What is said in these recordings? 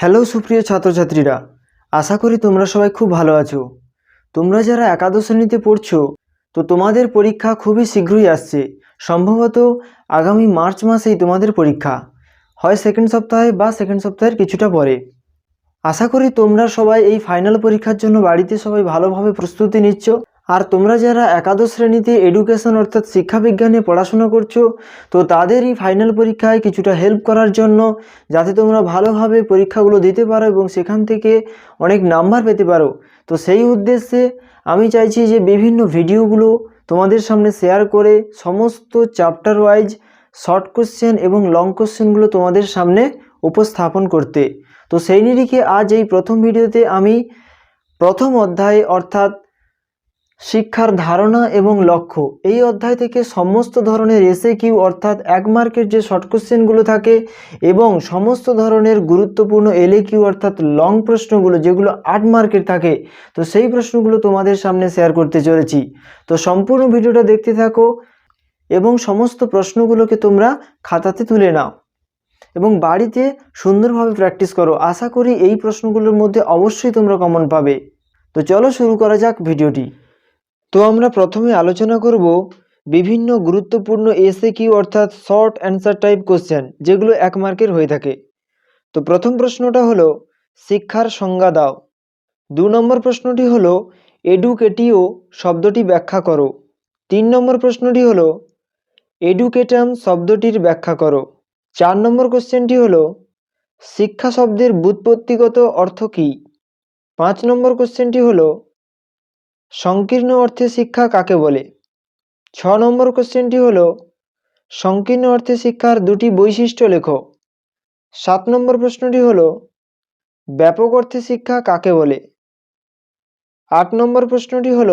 Hello সুপ্রিয় ছাত্রছাত্রীরা, আশা করি তোমরা সবাই খুব ভালো আছো। তোমরা যারা একাদশ শ্রেণীতে পড়ছো, তো তোমাদের পরীক্ষা খুবই শীঘ্রই আসছে। সম্ভবত আগামী মার্চ মাসেই তোমাদের পরীক্ষা। হয় সেকেন্ড সপ্তাহে বা সেকেন্ড সপ্তাহের কিছুটা পরে। আশা করি তোমরা সবাই এই ফাইনাল পরীক্ষার জন্য বাড়িতে সবাই ভালোভাবে প্রস্তুতি নিচ্ছ। আর তোমরা যারা একাদশ শ্রেণীতে এডুকেশন অর্থাৎ শিক্ষাবিজ্ঞানে পড়াশোনা করছ, তো তাদেরই ফাইনাল পরীক্ষায় কিছুটা হেল্প করার জন্য যাতে তোমরা ভালোভাবে পরীক্ষাগুলো দিতে পারো এবং সেখান থেকে অনেক নাম্বার পেতে পারো। তো সেই উদ্দেশ্যে আমি চাইছি যে বিভিন্ন ভিডিওগুলো তোমাদের সামনে শেয়ার করে সমস্ত চ্যাপ্টার ওয়াইজ শর্ট কোশ্চেন এবং লং কোশ্চেনগুলো তোমাদের সামনে উপস্থাপন করতে। তো সেই নিরিখে আজ এই প্রথম ভিডিওতে আমি প্রথম অধ্যায় অর্থাৎ শিক্ষার ধারণা এবং লক্ষ্য। এই অধ্যায় থেকে সমস্ত ধরনের এসে কিউ অর্থাৎ এক মার্কের যে শর্ট কোশ্চেনগুলো থাকে এবং সমস্ত ধরনের গুরুত্বপূর্ণ এলে কিউ অর্থাৎ লং প্রশ্নগুলো যেগুলো আট মার্কের থাকে, তো সেই প্রশ্নগুলো তোমাদের সামনে শেয়ার করতে চলেছি। তো সম্পূর্ণ ভিডিওটা দেখতে থাকো এবং সমস্ত প্রশ্নগুলোকে তোমরা খাতাতে তুলে নাও এবং বাড়িতে সুন্দরভাবে প্র্যাকটিস করো। আশা করি এই প্রশ্নগুলোর মধ্যে অবশ্যই তোমরা কমন পাবে। তো চলো শুরু করা যাক ভিডিওটি। তো আমরা প্রথমে আলোচনা করব বিভিন্ন গুরুত্বপূর্ণ এসে কিউ অর্থাৎ শর্ট অ্যান্সার টাইপ কোশ্চেন যেগুলো এক মার্কের হয়ে থাকে। তো প্রথম প্রশ্নটা হলো, শিক্ষার সংজ্ঞা দাও। দু নম্বর প্রশ্নটি হলো এডুকেটিও শব্দটি ব্যাখ্যা করো। তিন নম্বর প্রশ্নটি হলো এডুকেটাম শব্দটির ব্যাখ্যা করো। চার নম্বর কোশ্চেনটি হলো, শিক্ষা শব্দের ব্যুৎপত্তিগত অর্থ কী? পাঁচ নম্বর কোশ্চেনটি হলো সংকীর্ণ অর্থে শিক্ষা কাকে বলে? ছ নম্বর কোশ্চেনটি হল, সংকীর্ণ অর্থে শিক্ষার দুটি বৈশিষ্ট্য লেখো। সাত নম্বর প্রশ্নটি হল, ব্যাপক অর্থে শিক্ষা কাকে বলে? আট নম্বর প্রশ্নটি হল,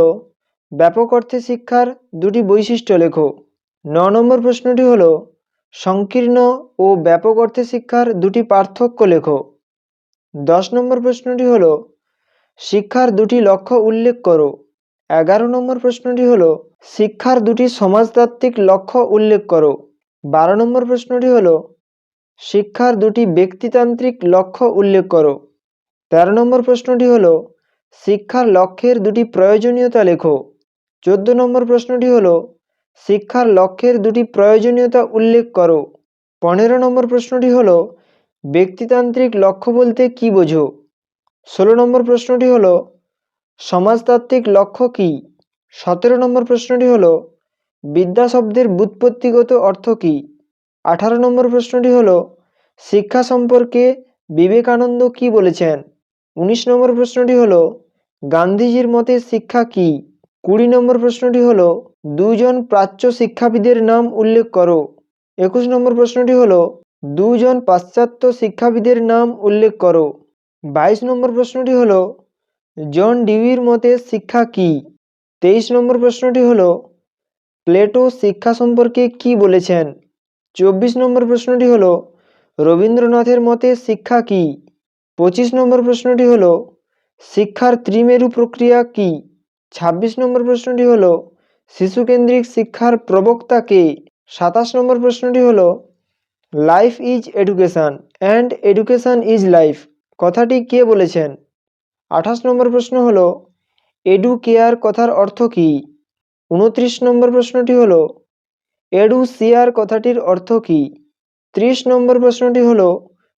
ব্যাপক অর্থে শিক্ষার দুটি বৈশিষ্ট্য লেখো। ন নম্বর প্রশ্নটি হল, সংকীর্ণ ও ব্যাপক অর্থে শিক্ষার দুটি পার্থক্য লেখো। দশ নম্বর প্রশ্নটি হল, শিক্ষার দুটি লক্ষ্য উল্লেখ করো। এগারো নম্বর প্রশ্নটি হলো, শিক্ষার দুটি সমাজতাত্ত্বিক লক্ষ্য উল্লেখ করো। বারো নম্বর প্রশ্নটি হলো, শিক্ষার দুটি ব্যক্তিতান্ত্রিক লক্ষ্য উল্লেখ করো। তেরো নম্বর প্রশ্নটি হলো, শিক্ষার লক্ষ্যের দুটি প্রয়োজনীয়তা লেখো। চোদ্দ নম্বর প্রশ্নটি হলো, শিক্ষার লক্ষ্যের দুটি প্রয়োজনীয়তা উল্লেখ করো। পনেরো নম্বর প্রশ্নটি হলো, ব্যক্তিতান্ত্রিক লক্ষ্য বলতে কী বোঝো? ষোলো নম্বর প্রশ্নটি হলো সমাজতাত্ত্বিক লক্ষ্য কী? সতেরো নম্বর প্রশ্নটি হলো, বিদ্যা শব্দের ব্যুৎপত্তিগত অর্থ কী? আঠারো নম্বর প্রশ্নটি হলো, শিক্ষা সম্পর্কে বিবেকানন্দ কী বলেছেন? উনিশ নম্বর প্রশ্নটি হলো, গান্ধীজির মতে শিক্ষা কী? কুড়ি নম্বর প্রশ্নটি হলো, দুজন প্রাচ্য শিক্ষাবিদের নাম উল্লেখ করো। একুশ নম্বর প্রশ্নটি হলো, দুজন পাশ্চাত্য শিক্ষাবিদের নাম উল্লেখ করো। বাইশ নম্বর প্রশ্নটি হলো জন ডিউইর মতে শিক্ষা কী? তেইশ নম্বর প্রশ্নটি হল, প্লেটো শিক্ষা সম্পর্কে কি বলেছেন? চব্বিশ নম্বর প্রশ্নটি হল, রবীন্দ্রনাথের মতে শিক্ষা কী? পঁচিশ নম্বর প্রশ্নটি হল, শিক্ষার ত্রিমেরু প্রক্রিয়া কী? ছাব্বিশ নম্বর প্রশ্নটি হল, শিশুকেন্দ্রিক শিক্ষার প্রবক্তা কে? সাতাশ নম্বর প্রশ্নটি হল life is education and education is life কথাটি কে বলেছেন? আঠাশ নম্বর প্রশ্ন হলো এডু কেয়ার কথার অর্থ কী? উনত্রিশ নম্বর প্রশ্নটি হলো এডু সিয়ার কথাটির অর্থ কী? ত্রিশ নম্বর প্রশ্নটি হলো,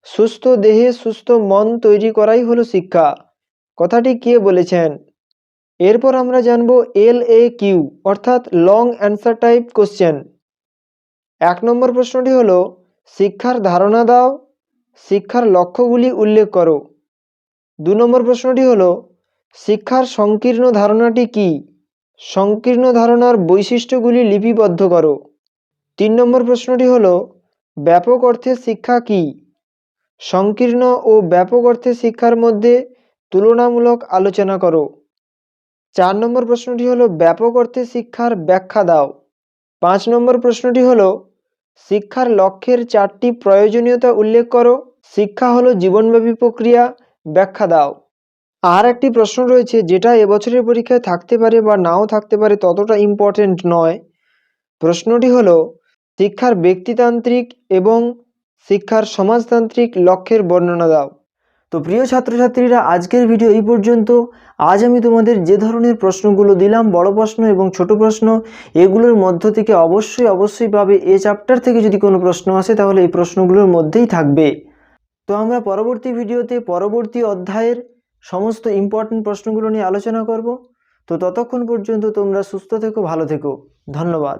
সুস্থ দেহে সুস্থ মন তৈরি করাই হলো শিক্ষা। কথাটি কে বলেছেন? এরপর আমরা জানব এল এ কিউ, অর্থাৎ লং অ্যান্সার টাইপ কোশ্চেন এক নম্বর প্রশ্নটি হলো, শিক্ষার ধারণা দাও, শিক্ষার লক্ষ্যগুলি উল্লেখ করো। দু নম্বর প্রশ্নটি হলো, শিক্ষার সংকীর্ণ ধারণাটি কি? সংকীর্ণ ধারণার বৈশিষ্ট্যগুলি লিপিবদ্ধ করো। তিন নম্বর প্রশ্নটি হলো, ব্যাপক অর্থে শিক্ষা কি? সংকীর্ণ ও ব্যাপক অর্থে শিক্ষার মধ্যে তুলনামূলক আলোচনা করো। চার নম্বর প্রশ্নটি হলো, ব্যাপক অর্থে শিক্ষার ব্যাখ্যা দাও। পাঁচ নম্বর প্রশ্নটি হলো, শিক্ষার লক্ষ্যের চারটি প্রয়োজনীয়তা উল্লেখ করো। শিক্ষা হলো জীবনব্যাপী প্রক্রিয়া ব্যাখ্যা দাও। আর একটি প্রশ্ন রয়েছে, যেটা এবছরের পরীক্ষায় থাকতে পারে বা নাও থাকতে পারে ততটা ইম্পর্টেন্ট নয়। প্রশ্নটি হলো, শিক্ষার ব্যক্তিতান্ত্রিক এবং শিক্ষার সমাজতান্ত্রিক লক্ষ্যের বর্ণনা দাও। তো প্রিয় ছাত্রছাত্রীরা, আজকের ভিডিও এই পর্যন্ত। আজ আমি তোমাদের যে ধরনের প্রশ্নগুলো দিলাম, বড় প্রশ্ন এবং ছোট প্রশ্ন, এগুলোর মধ্য থেকে অবশ্যই অবশ্যই পাবে। এ চ্যাপ্টার থেকে যদি কোনো প্রশ্ন আসে, তাহলে এই প্রশ্নগুলোর মধ্যেই থাকবে। তো আমরা পরবর্তী ভিডিওতে পরবর্তী অধ্যায়ের সমস্ত ইম্পর্ট্যান্ট প্রশ্নগুলো নিয়ে আলোচনা করব। তো ততক্ষণ পর্যন্ত তোমরা সুস্থ থেকো, ভালো থেকো। ধন্যবাদ।